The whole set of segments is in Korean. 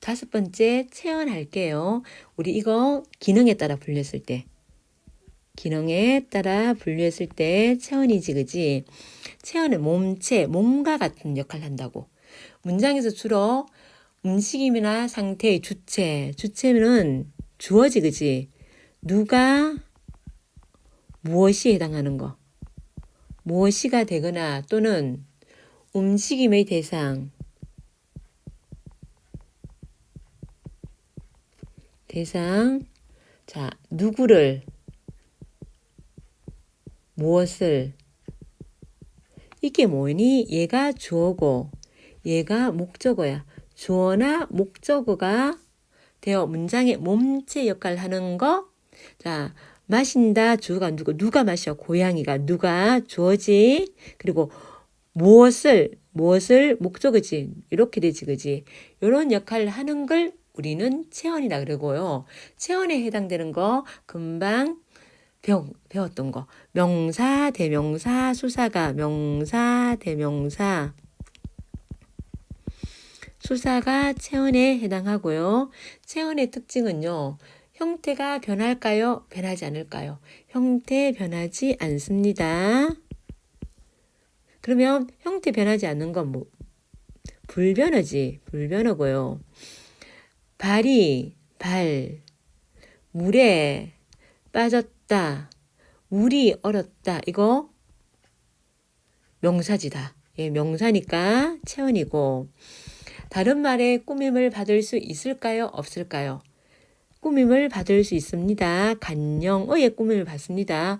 다섯 번째 체언할게요. 우리 이거 기능에 따라 분류했을 때. 기능에 따라 분류했을 때 체언이지, 그지? 체언은 몸체, 몸과 같은 역할을 한다고. 문장에서 주로 움직임이나 상태의 주체, 주체는 주어지, 그지? 누가 무엇이 해당하는 거. 무엇이가 되거나 또는 움직임의 대상, 대상, 자, 누구를, 무엇을, 이게 뭐니? 얘가 주어고, 얘가 목적어야. 주어나 목적어가 되어 문장의 몸체 역할을 하는 거. 자, 마신다 주어가 누구 누가 마셔 고양이가 누가 주어지 그리고 무엇을 무엇을 목적어지 이렇게 되지 그지 이런 역할을 하는 걸 우리는 체언이라 그러고요 체언에 해당되는 거 금방 배우, 배웠던 거 명사 대명사 수사가 명사 대명사 수사가 체언에 해당하고요 체언의 특징은요 형태가 변할까요? 변하지 않을까요? 형태 변하지 않습니다. 그러면 형태 변하지 않는 건 뭐? 불변어지. 불변어고요. 발이, 발, 물에 빠졌다. 물이 얼었다. 이거 명사지다. 예, 명사니까 체언이고. 다른 말에 꾸밈을 받을 수 있을까요? 없을까요? 꾸밈을 받을 수 있습니다. 간영어의 꾸밈을 받습니다.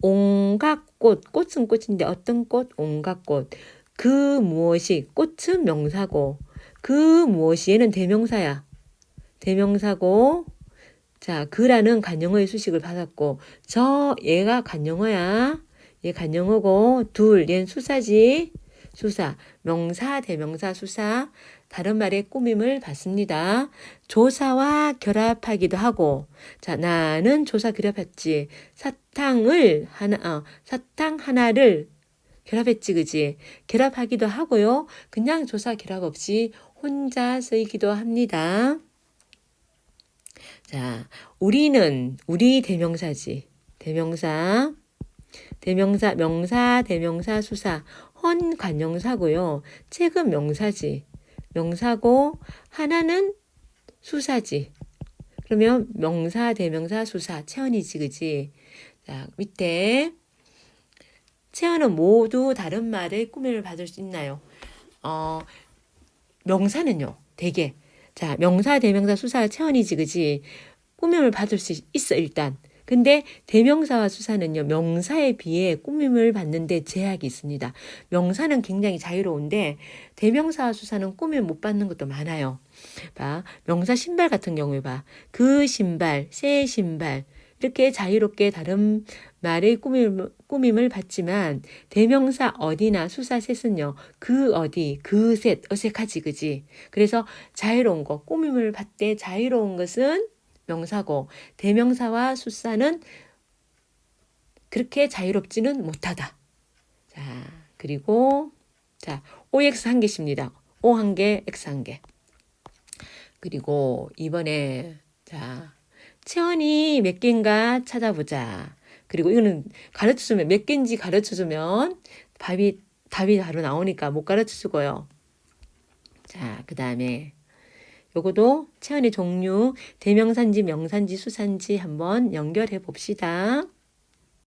온갖 꽃, 꽃은 꽃인데 어떤 꽃? 온갖 꽃. 그 무엇이, 꽃은 명사고, 그 무엇이, 얘는 대명사야. 대명사고, 자, 그라는 간영어의 수식을 받았고, 저, 얘가 간영어야. 얘 간영어고, 둘, 얘는 수사지. 수사, 명사, 대명사, 수사, 다른 말에 꾸밈을 받습니다. 조사와 결합하기도 하고, 자, 나는 조사 결합했지. 사탕을 하나, 어, 사탕 하나를 결합했지, 그지? 결합하기도 하고요. 그냥 조사 결합 없이 혼자 쓰이기도 합니다. 자, 우리는, 우리 대명사지. 대명사. 대명사, 명사, 대명사, 수사. 헌 관용사고요. 책은 명사지. 명사고 하나는 수사지. 그러면 명사, 대명사, 수사, 체언이지, 그지? 자, 밑에 체언은 모두 다른 말의 꾸밈을 받을 수 있나요? 어, 명사는요, 대개. 자, 명사, 대명사, 수사, 체언이지, 그지? 꾸밈을 받을 수 있어, 일단. 근데 대명사와 수사는요, 명사에 비해 꾸밈을 받는데 제약이 있습니다. 명사는 굉장히 자유로운데, 대명사와 수사는 꾸밈 못 받는 것도 많아요. 봐. 명사 신발 같은 경우에 봐. 그 신발, 새 신발. 이렇게 자유롭게 다른 말의 꾸밈, 꾸밈을 받지만, 대명사 어디나 수사 셋은요, 그 어디, 그 셋, 어색하지, 그지? 그래서 자유로운 거, 꾸밈을 받되 자유로운 것은 명사고 대명사와 수사는 그렇게 자유롭지는 못하다. 자, 그리고 자, OX 한 개씩입니다. O 한 개, X 한 개. 그리고 이번에 자, 체온이 몇 개인가 찾아보자. 그리고 이거는 가르쳐 주면 몇 개인지 가르쳐 주면 답이 답이 바로 나오니까 못 가르쳐 주고요. 자, 그 다음에 요거도 체온의 종류, 대명산지, 명산지, 수산지 한번 연결해 봅시다.